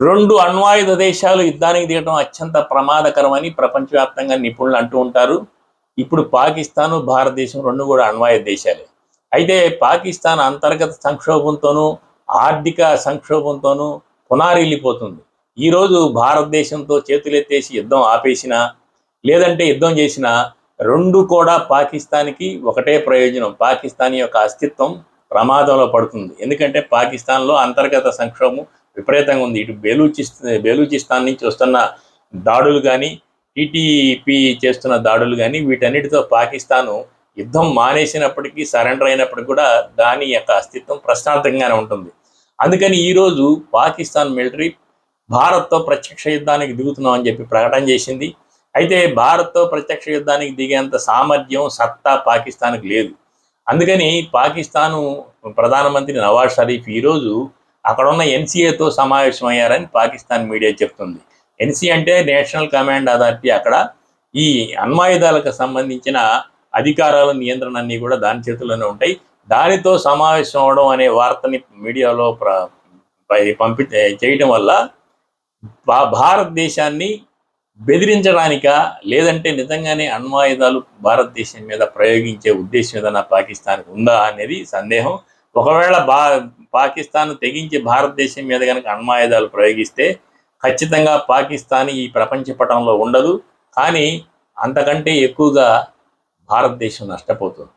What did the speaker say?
రెండు అణ్వాయుధ దేశాలు యుద్ధానికి దిగడం అత్యంత ప్రమాదకరమని ప్రపంచవ్యాప్తంగా నిపుణులు అంటూ ఉంటారు. ఇప్పుడు పాకిస్తాన్ భారతదేశం రెండు కూడా అణ్వాయుధ దేశాలే. అయితే పాకిస్తాన్ అంతర్గత సంక్షోభంతోనూ ఆర్థిక సంక్షోభంతోనూ పునారిల్లిపోతుంది. ఈరోజు భారతదేశంతో చేతులెత్తేసి యుద్ధం ఆపేసినా లేదంటే యుద్ధం చేసినా రెండు కూడా పాకిస్తాన్కి ఒకటే ప్రయోజనం. పాకిస్తాన్ యొక్క అస్తిత్వం ప్రమాదంలో పడుతుంది. ఎందుకంటే పాకిస్తాన్లో అంతర్గత సంక్షోభం విపరీతంగా ఉంది. ఇటు బెలూచిస్తా బెలూచిస్తాన్ నుంచి వస్తున్న దాడులు కానీ టీటీపీ చేస్తున్న దాడులు కానీ వీటన్నిటితో పాకిస్తాను యుద్ధం మానేసినప్పటికీ సరెండర్ అయినప్పటికీ కూడా దాని యొక్క అస్తిత్వం ప్రశ్నార్థంగానే ఉంటుంది. అందుకని ఈరోజు పాకిస్తాన్ మిలిటరీ భారత్తో ప్రత్యక్ష యుద్ధానికి దిగుతున్నామని చెప్పి ప్రకటన చేసింది. అయితే భారత్తో ప్రత్యక్ష యుద్ధానికి దిగేంత సామర్థ్యం సత్తా పాకిస్తాన్కి లేదు. అందుకని పాకిస్తాను ప్రధానమంత్రి నవాజ్ షరీఫ్ ఈరోజు అక్కడ ఉన్న ఎన్సీఏతో సమావేశమయ్యారని పాకిస్తాన్ మీడియా చెప్తుంది. ఎన్సీ అంటే నేషనల్ కమాండ్ అథారిటీ అక్కడ. ఈ అణ్వాయుధాలకు సంబంధించిన అధికారాల నియంత్రణ అన్నీ కూడా దాని చేతుల్లోనే ఉంటాయి. దానితో సమావేశం అవడం అనే వార్తని మీడియాలో ప్ర పంపి చేయటం వల్ల భారతదేశాన్ని బెదిరించడానిక లేదంటే నిజంగానే అణ్వాయుధాలు భారతదేశం మీద ప్రయోగించే ఉద్దేశం ఏదైనా పాకిస్తాన్కి ఉందా అనేది సందేహం. ఒకవేళ బా పాకిస్తాన్ తెగించి భారతదేశం మీద కనుక అణ్మాయుధాలు ప్రయోగిస్తే ఖచ్చితంగా పాకిస్తాన్ ఈ ప్రపంచ పటంలో ఉండదు. కానీ అంతకంటే ఎక్కువగా భారతదేశం నష్టపోతుంది.